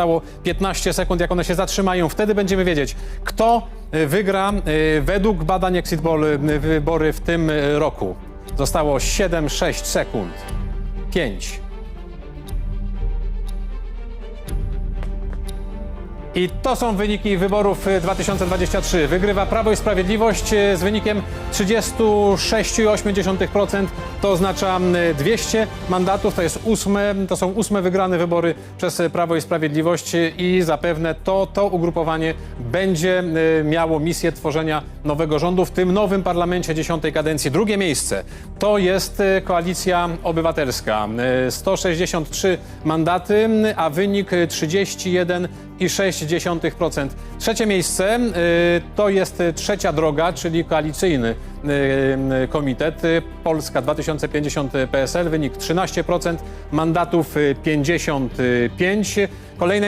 Zostało 15 sekund, jak one się zatrzymają. Wtedy będziemy wiedzieć, kto y, wygra y, według badań Exit Poll y, wybory w tym roku. Zostało 7-6 sekund. 5. I to są wyniki wyborów y, 2023. Wygrywa Prawo i Sprawiedliwość y, z wynikiem 36,8%. To oznacza y, 200 mandatów. To, jest ósme, to są ósme wygrane wybory przez Prawo i Sprawiedliwość i zapewne to, to ugrupowanie będzie miało misję tworzenia nowego rządu w tym nowym parlamencie dziesiątej kadencji. Drugie miejsce to jest Koalicja Obywatelska. 163 mandaty, a wynik 31,6%. 0,6%. Trzecie miejsce y, to jest trzecia droga, czyli koalicyjny y, y, komitet Polska 2050 PSL, wynik 13%, mandatów 55. Kolejne